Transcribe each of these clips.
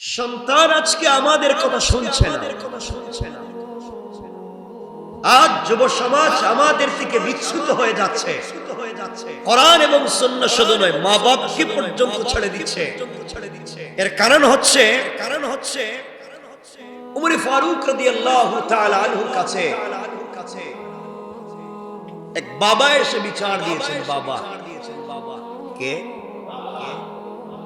সন্তান আজকে আমাদের কথা শুনছে না। আজ যুব সমাজ আমাদের থেকে বিচ্ছুত হয়ে যাচ্ছে। কোরআন এবং শুধু নয়, মা বাপকে পর্যন্ত ছেড়ে দিচ্ছে। এর কারণ হচ্ছে কারণ হচ্ছে ফারুক কাছে এক বাবা এসে বিচার দিয়েছেন, বাবা। কে?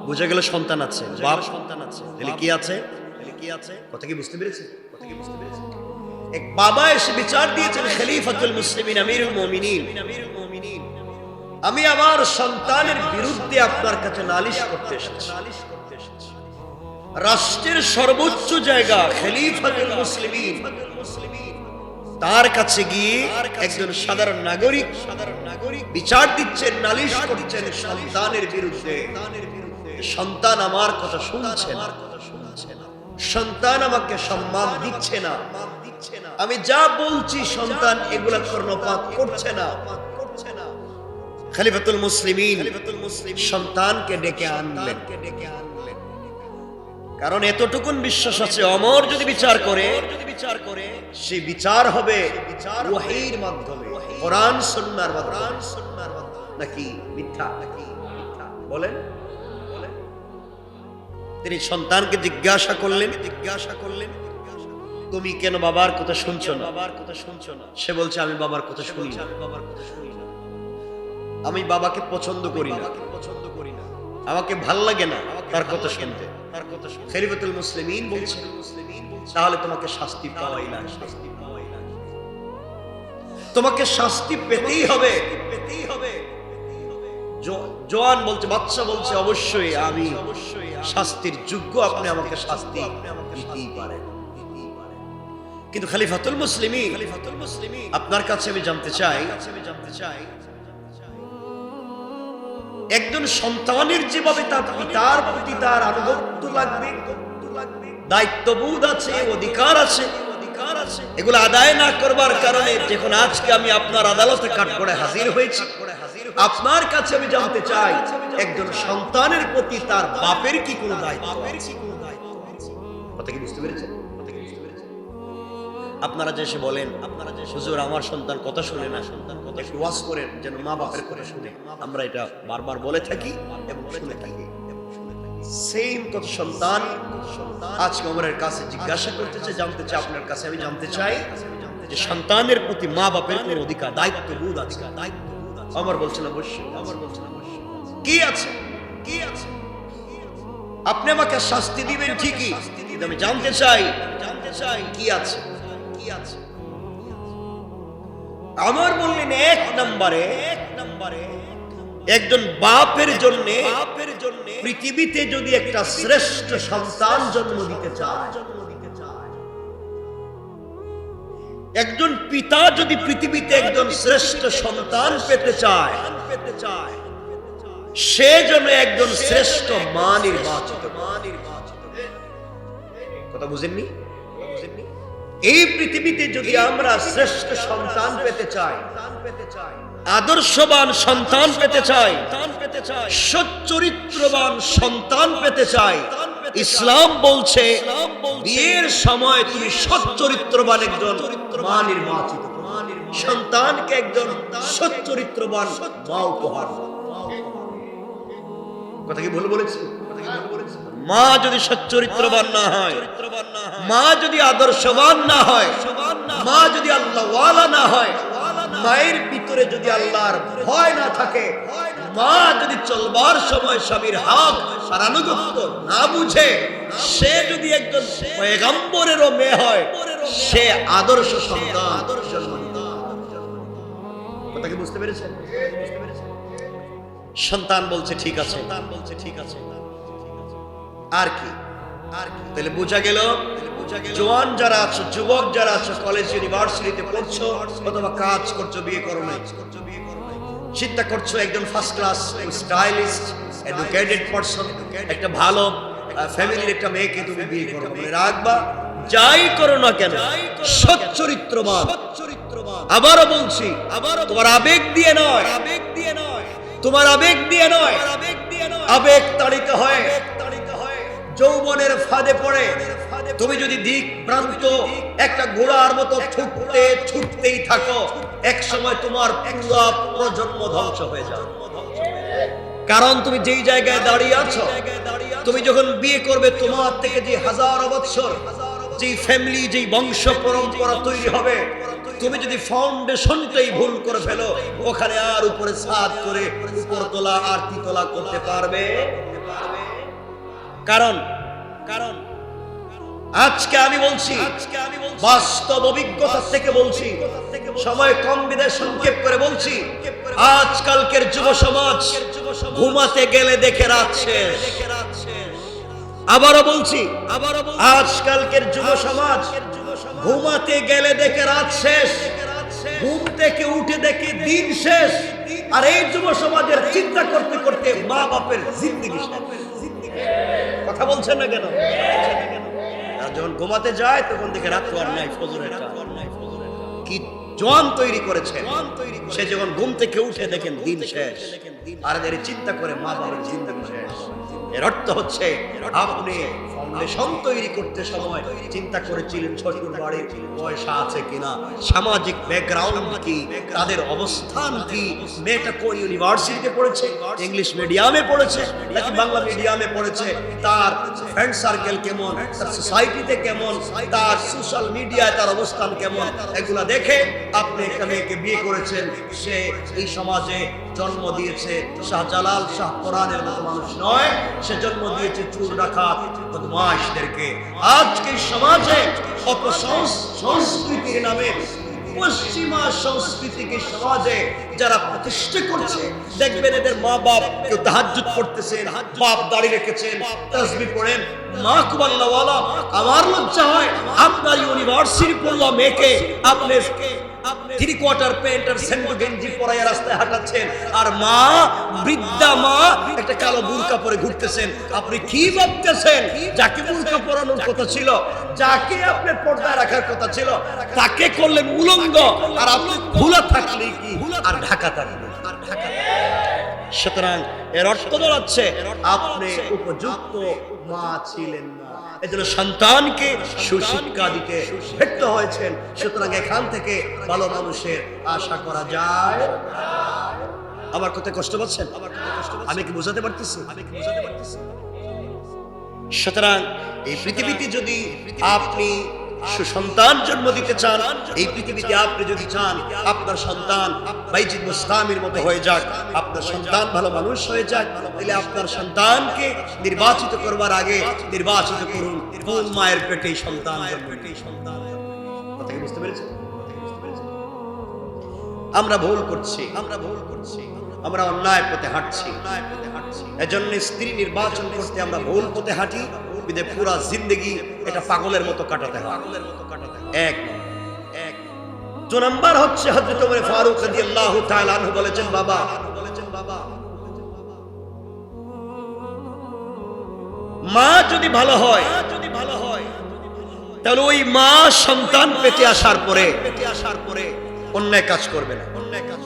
বুঝে গেল সন্তান আছে বাপ সন্তান আছে তাহলে কি আছে? তাহলে কি আছে? কথা কি বুঝতে পেরেছি কথা কি বুঝতে পেরেছি এক বাবা এসে বিচার দিয়েছেন খলিফাতুল মুসলিমিন আমিরুল মুমিনিন। আমিরুল মুমিনিন আমি আমার সন্তানের বিরুদ্ধে আপনার কাছে নালিশ করতে এসেছি। নালিশ করতে এসেছি রাষ্ট্রের সর্বোচ্চ জায়গা খলিফাতুল মুসলিমিন। তার কাছে গিয়ে একজন সাধারণ নাগরিক সাধারণ নাগরিক বিচার দিচ্ছেন নালিশ করছেন সন্তানের বিরুদ্ধে। সন্তান আমার কথা শুনছে না। সন্তান আমাকে সম্মান দিচ্ছে না। আমি যা বলছি সন্তান এগুলা কর্ণপাত করছে না। খলিফাতুল মুসলিমিন সন্তানকে ডেকে আনলেন। কারণ এতটুকুন বিশ্বাস আছে, অমর যদি বিচার করে বিচার করে সেই বিচার হবে ওয়াহির মাধ্যমে। কোরআন সুন্নাহর মাধ্যমে। নাকি মিথ্যা নাকি মিথ্যা? বলেন। তিনি সন্তানকে জিজ্ঞাসা করলেন জিজ্ঞাসা করলেন, তুমি কেন বাবার কথা শুনছো না? বাবার কথা শুনছো না সে বলছে, আমি বাবার কথা শুনি না। বাবার কথা শুনি না আমি বাবাকে পছন্দ করি না। পছন্দ করি না আমাকে ভালো লাগে না তার কথা শুনতে। তার কথা শুনতে খলিফাতুল মুসলিমিন বলছে, তাহলে তোমাকে শাস্তি পাওয়াই না শাস্তি পাওয়াই না তোমাকে শাস্তি পেতেই হবে। পেতেই হবে জ- জওয়ান বলছে বাচ্চা বলছে, অবশ্যই আমি শাস্তির যোগ্য আপনি আমাকে শাস্তি দিতেই পারেন। কিন্তু খলিফাতুল মুসলিমি খলিফাতুল মুসলিমি আপনার কাছে আমি জানতে চাই আমি জানতে চাই একজন সন্তানের যেভাবে তার পিতার প্রতি তার আনুগত্য লাগবে, দায়িত্ববোধ আছে, অধিকার আছে অধিকার আছে এগুলো আদায় না করবার কারণে যখন আজকে আমি আপনার আদালতে কাঠ করে হাজির হয়েছি। আপনার কাছে আমি জানতে চাই, একজন সন্তানের প্রতি তার বাপের কি কোনো দায়িত্ব কি বুঝতে পেরেছেন? আপনারা যে এসে বলেন আপনারা যে হুজুর, আমার সন্তান কথা শুনে না, সন্তান কথা ওয়াজ করেন, যেন মা বাপের করে শুনে। আমরা এটা বারবার বলে থাকি এবং শুনে থাকি। সেম কত সন্তান আজকে অমরের কাছে জিজ্ঞাসা করতেছে, জানতে চাই আপনার কাছে আমি জানতে চাই যে সন্তানের প্রতি মা বাপের কোন অধিকার দায়িত্ব বোধ আছে দায়িত্ব আমার বলছেন অবশ্যই আমার বলছেন অবশ্যই। কি আছে? কি আছে? আপনি আমাকে শাস্তি দিবেন ঠিকই কিন্তু আমি জানতে চাই জানতে চাই কি আছে কি আছে। আমার বললেন এক নম্বরে এক নম্বরে একজন বাপের জন্য বাপের জন্য পৃথিবীতে যদি একটা শ্রেষ্ঠ সন্তান জন্ম দিতে চায় জন্ম একজন পিতা যদি পৃথিবীতে একজন শ্রেষ্ঠ সন্তান পেতে চায় পেতে চায় সে যেন একজন শ্রেষ্ঠ মা নির্বাচিত মা নির্বাচিত কথা বুঝেননি? এই পৃথিবীতে যদি আমরা শ্রেষ্ঠ সন্তান পেতে চাই, আদর্শবান সন্তান পেতে চাই, সচ্চরিত্রবান সন্তান পেতে চাই ইসলাম বলছে বিয়ের সময় তুমি সচ্চরিত্রবান একজন মা নির্বাচিত সন্তানকে একজন সচ্চরিত্রবান মা উপহার কথা কি ভুল বলেছি? মা যদি সচ্চরিত্রবান না হয় মা যদি আদর্শবান না হয় মা যদি আল্লাহওয়ালা না হয় মায়ের ভিতরে যদি আল্লাহর ভয় না থাকে মা যদি চলবার সময় স্বামীর হাত আর আনুগত্য না বুঝে, সে যদি একজন পয়গম্বরেরও মেয়ে হয়, সে আদর্শ সন্তান। কথা কি বুঝতে পেরেছেন? সন্তান বলছে ঠিক আছে। সন্তান বলছে ঠিক আছে আর কি আর কি? তাহলে বোঝা গেল, জোয়ান যারা আছো, যুবক যারা আছো, কলেজ, ইউনিভার্সিটিতে পড়ছো, অথবা কাজ করছ, বিয়ে করো নাই। চিন্তা করছ একজন first class stylist educated person একটা ভালো ফ্যামিলির একটা মেয়েকে তুমি বিয়ে করো মনে রাখবা? যাই করো না কেন সচ্চরিত্রবান। আবারও বলছি আবারও তোমার আবেগ দিয়ে নয় আবেগ দিয়ে নয়। তোমার আবেগ দিয়ে নয় আবেগ দিয়ে নয়। আবেগ তাড়িত হয়। যৌবনের ফাঁদে পড়ে। তুমি যদি দিক ভ্রান্ত একটা ঘোড়ার মতো ছুটতে ছুটতেই থাকো। এক সময় তোমার পুরো প্রজন্ম ধ্বংস হয়ে যাবে। কারণ তুমি যেই জায়গায় দাঁড়িয়ে আছো, তুমি যখন বিয়ে করবে, তোমার থেকে যে হাজার বৎসর যেই ফ্যামিলি যেই বংশ পরম্পরা তৈরি হবে, তুমি যদি ফাউন্ডেশনটাই ভুল করে ফেলো, ওখানে আর উপরে ছাদ করে, উপর তোলা আর তিতলা করতে পারবে? কারণ কারণ আজকে আমি বলছি বাস্তব অভিজ্ঞতা থেকে বলছি সময় কম বিদায় সংক্ষেপ করে বলছি আজকালকের যুব সমাজ ঘুমাতে গেলে দেখে রাত শেষ। আবারও বলছি আবারও আজকালকের যুব সমাজ ঘুমাতে গেলে দেখে রাত শেষ। ঘুম থেকে উঠে দেখে দিন শেষ। আর এই যুব সমাজের চিন্তা করতে করতে মা বাপের জিন্দগি কথা বলছেন না কেন? যখন ঘুমাতে যায়, তখন দেখে রাত আর নাই, ফজরের। কি জন তৈরি করেছে। সে যখন ঘুম থেকে উঠে দেখেন দিন শেষ। আর চিন্তা করে মা বাবার জিন্দগি শেষ। এর অর্থ হচ্ছে আপনি ফাউন্ডেশন তৈরি করতে সময় চিন্তা করেছিলেন শ্বশুর বাড়ির পয়সা আছে কিনা সামাজিক ব্যাকগ্রাউন্ড কি তাদের অবস্থান কি মেয়েটা কোন ইউনিভার্সিটিতে পড়েছে ইংলিশ মিডিয়ামে পড়েছে নাকি বাংলা মিডিয়ামে পড়েছে তার ফ্রেন্ড সার্কেল কেমন তার সোসাইটিতে কেমন তার সোশ্যাল মিডিয়ায় তার অবস্থান কেমন এগুলা দেখে আপনি একটা মেয়েকে বিয়ে করেছেন সে এই সমাজে জন্ম দিয়েছে শাহজালাল শাহ কোরআনের মতো মানুষ নয়, সে জন্ম দিয়েছে চুল রাখা বদমাশদেরকে। আজকে সমাজে সংস্কৃতির নামে পশ্চিমা সংস্কৃতিকে সমাজে যারা প্রতিষ্ঠা করছে, দেখবেন এদের মা বাপ কেউ তাহাজ্জুদ করতেছেন বাপ দাঁড়িয়ে রেখেছেন, তাসবি পড়েন। মা কুবাল্লাওয়ালা আমার লজ্জা হয় আপনার ইউনিভার্সিটি পড়ল মেয়েকে আপনি থ্রি কোয়ার্টার প্যান্ট আর স্যান্ডো গেঞ্জি পরাইয়া রাস্তায় হাঁটাচ্ছেন। আর মা, বৃদ্ধা মা, একটা কালো বুরকা পরে ঘুরতেছেন। আপনি কি ভাবতেছেন? যাকে বুরকা পরানোর কথা ছিল, যাকে আপনি পর্দায় রাখার কথা ছিল, তাকে করলেন উলঙ্গ। আর আপনি খোলা থাকলে কি? আর ঢাকা থাকলে আর ঢাকা সুতরাং এর অর্থ দাঁড়াচ্ছে আপনি উপযুক্ত মা ছিলেন না। এজন্য সন্তানকে সুশিক্ষা দিতে ব্যক্ত হয়েছেন। সুতরাং এখান থেকে ভালো মানুষের আশা করা যায়। আমার কথা কষ্ট পাচ্ছেন? আমি কি বোঝাতে পারতেছি আমি কি বোঝাতে পারতেছি? সুতরাং এই পৃথিবীতে যদি আপনি সুসন্তান জন্ম দিতে চান, এই পৃথিবীতে আপনি যদি চান, আপনার সন্তান বাইজিদ মুস্তামির মতো হয়ে যাক, আপনার সন্তান ভালো মানুষ হয়ে যাক, তাহলে আপনার সন্তানকে নির্বাচিত করবার আগে নির্বাচিত করুন, কোন মায়ের পেটে সন্তান পেটে সন্তান কথা বুঝতে পেরেছেন? আমরা ভুল করছি, আমরা ভুল করছি আমরা অন্যায় পথে হাঁটছি অন্যায় পথে হাঁটছি, এজন্য স্ত্রী নির্বাচন করতে আমরা ভুল পথে হাঁটি বিদে পুরা জিন্দগি এটা পাগলের মতো কাটাতে হয় পাগলের মতো কাটাতে। এক এক দু নাম্বার হচ্ছে হযরত ওমর ফারুক রাদিয়াল্লাহু তাআলা আনহু বলেছেন, বাবা বলেছেন বাবা মা যদি ভালো হয় যদি ভালো হয় তাহলে ওই মা সন্তান পেতে আসার পরে পেতে আসার পরে অন্যায় কাজ করবে না অন্যায় কাজ